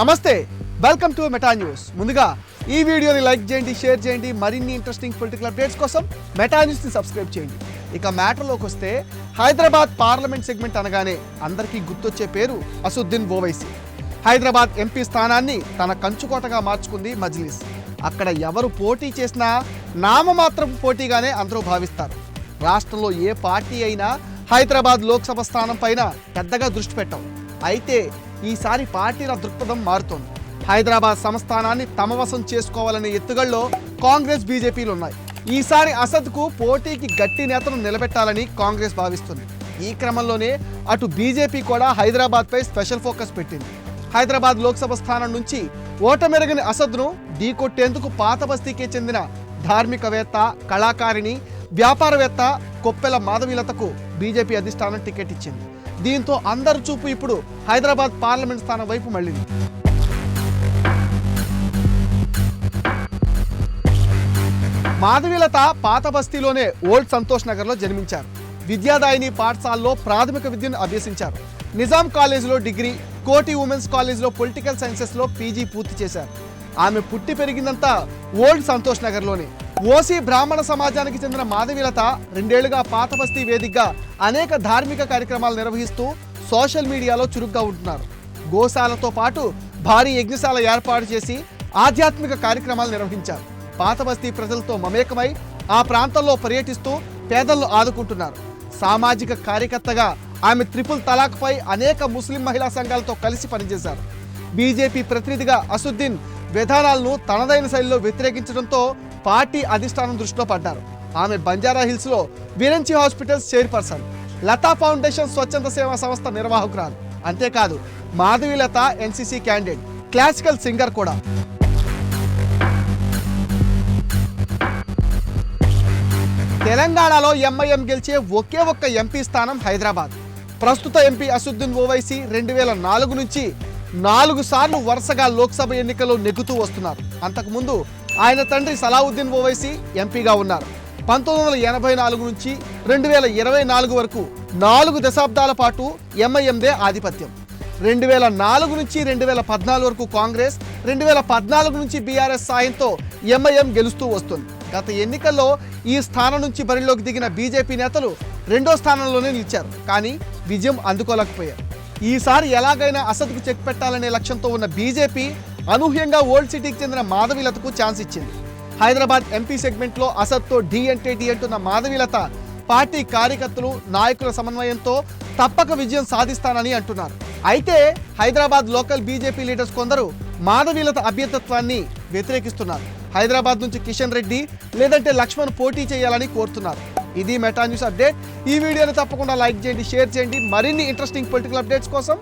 నమస్తే welcome to Meta news ముందుగా ఈ వీడియోని లైక్ చేయండి షేర్ చేయండి మరిన్ని ఇంట్రెస్టింగ్ పొలిటికల్ అప్డేట్స్ కోసం మెటా న్యూస్ని సబ్స్క్రైబ్ చేయండి. ఇక మ్యాటర్లోకి వస్తే హైదరాబాద్ పార్లమెంట్ సెగ్మెంట్ అనగానే అందరికీ గుర్తొచ్చే పేరు అసుద్దీన్ ఓవైసీ. హైదరాబాద్ ఎంపీ స్థానాన్ని తన కంచుకోటగా మార్చుకుంది మజ్లిస్. అక్కడ ఎవరు పోటీ చేసినా నామమాత్రం పోటీగానే అందరూ భావిస్తారు. రాష్ట్రంలో ఏ పార్టీ అయినా హైదరాబాద్ లోక్సభ స్థానం పైన పెద్దగా దృష్టి పెట్టం. అయితే ఈసారి పార్టీల దృక్పథం మారుతోంది. హైదరాబాద్ సంస్థానాన్ని తమ వశం చేసుకోవాలనే ఎత్తుగల్లో కాంగ్రెస్ బీజేపీలు ఉన్నాయి. ఈసారి అసద్కు పోటీకి గట్టి నేతను నిలబెట్టాలని కాంగ్రెస్ భావిస్తుంది. ఈ క్రమంలోనే అటు బీజేపీ కూడా హైదరాబాద్పై స్పెషల్ ఫోకస్ పెట్టింది. హైదరాబాద్ లోక్సభ స్థానం నుంచి ఓటమెరగని అసద్ను ఢీకొట్టేందుకు పాత బస్తీకే చెందిన ధార్మికవేత్త కళాకారిణి వ్యాపారవేత్త కొప్పెల మాధవీలతకు బీజేపీ అధిష్టానం టికెట్ ఇచ్చింది. దీంతో అందరి చూపు ఇప్పుడు హైదరాబాద్ పార్లమెంట్ స్థానం వైపు మళ్ళింది. మాధవీలత పాత బస్తీలోనే ఓల్డ్ సంతోష్ నగర్లో జన్మించారు. విద్యాదాయిని పాఠశాలలో ప్రాథమిక విద్యను అభ్యసించారు. నిజాం కాలేజీలో డిగ్రీ కోటి ఉమెన్స్ కాలేజీలో పొలిటికల్ సైన్సెస్లో పీజీ పూర్తి చేశారు. ఆమె పుట్టి పెరిగిందంతా ఓల్డ్ సంతోష్ నగర్లోనే. ఓసీ బ్రాహ్మణ సమాజానికి చెందిన మాధవీలత రెండేళ్ళుగా పాతబస్తీ వేదికగా అనేక ధార్మిక కార్యక్రమాలు నిర్వహిస్తూ సోషల్ మీడియాలో చురుగ్గా ఉంటున్నారు. గోశాలతో పాటు భారీ యజ్ఞశాల ఏర్పాటు చేసి ఆధ్యాత్మిక కార్యక్రమాలు నిర్వహించారు. పాతబస్తీ ప్రజలతో మమేకమై ఆ ప్రాంతంలో పర్యటిస్తూ పేదలను ఆదుకుంటున్నారు. సామాజిక కార్యకర్తగా ఆమె త్రిపుల్ తలాక్పై అనేక ముస్లిం మహిళా సంఘాలతో కలిసి పనిచేశారు. బీజేపీ ప్రతినిధిగా అసుద్దీన్ విధానాలను తనదైన శైలిలో వ్యతిరేకించడంతో పార్టీ అధిష్టానం దృష్టిలో పడ్డారు. ఆమె బంజారా హిల్స్లో Viranchi hospitals chairperson. Latha foundation స్వచ్ఛంద సేవా సంస్థ నిర్వాహకురాలు. అంతేకాదు Madhavi Latha NCC candidate classical singer కూడా. తెలంగాణలో ఎంఐఎం గెలిచే ఒకే ఒక్క ఎంపీ స్థానం హైదరాబాద్. ప్రస్తుత ఎంపీ అసుద్దీన్ ఓవైసీ రెండు వేల నాలుగు నుంచి నాలుగు సార్లు వరుసగా లోక్సభ ఎన్నికల్లో నెగ్గుతూ వస్తున్నారు. అంతకుముందు ఆయన తండ్రి సలావుద్దీన్ ఓవైసీ ఎంపీగా ఉన్నారు. పంతొమ్మిది వందల ఎనభై నాలుగు నుంచి రెండు వేల ఇరవై నాలుగు వరకు నాలుగు దశాబ్దాల పాటు ఎంఐఎందే ఆధిపత్యం. రెండు వేల నాలుగు నుంచి రెండు వేల పద్నాలుగు వరకు కాంగ్రెస్ రెండు వేల పద్నాలుగు నుంచి బీఆర్ఎస్ సాయంతో ఎంఐఎం గెలుస్తూ వస్తుంది. గత ఎన్నికల్లో ఈ స్థానం నుంచి బరిలోకి దిగిన బీజేపీ నేతలు రెండో స్థానంలోనే నిలిచారు. కానీ విజయం అందుకోలేకపోయారు. ఈసారి ఎలాగైనా అసద్కు చెక్ పెట్టాలనే లక్ష్యంతో ఉన్న బీజేపీ అనూహ్యంగా ఓల్డ్ సిటీకి చెందిన మాధవీలతకు ఛాన్స్ ఇచ్చింది. హైదరాబాద్ ఎంపీ సెగ్మెంట్లో అసత్తో ఢీ అంటే ఢీ అంటున్న మాధవీలత పార్టీ కార్యకర్తలు నాయకుల సమన్వయంతో తప్పక విజయం సాధిస్తానని అంటున్నారు. అయితే హైదరాబాద్ లోకల్ బీజేపీ లీడర్స్ కొందరు మాధవీలత అభ్యర్థత్వాన్ని వ్యతిరేకిస్తున్నారు. హైదరాబాద్ నుంచి కిషన్ రెడ్డి లేదంటే లక్ష్మణ్ పోటీ చేయాలని కోరుతున్నారు. ఇది మెటా న్యూస్ అప్డేట్. ఈ వీడియోని తప్పకుండా లైక్ చేయండి షేర్ చేయండి. మరిన్ని ఇంట్రెస్టింగ్ పొలిటికల్ అప్డేట్స్ కోసం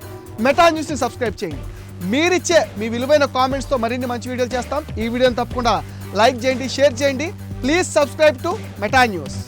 మెటా న్యూస్ని సబ్స్క్రైబ్ చేయండి. మీరిచ్చే మీ విలువైన కామెంట్స్తో మరిన్ని మంచి వీడియోలు చేస్తాం. ఈ వీడియోని తప్పకుండా లైక్ చేయండి షేర్ చేయండి. Please subscribe to Meta news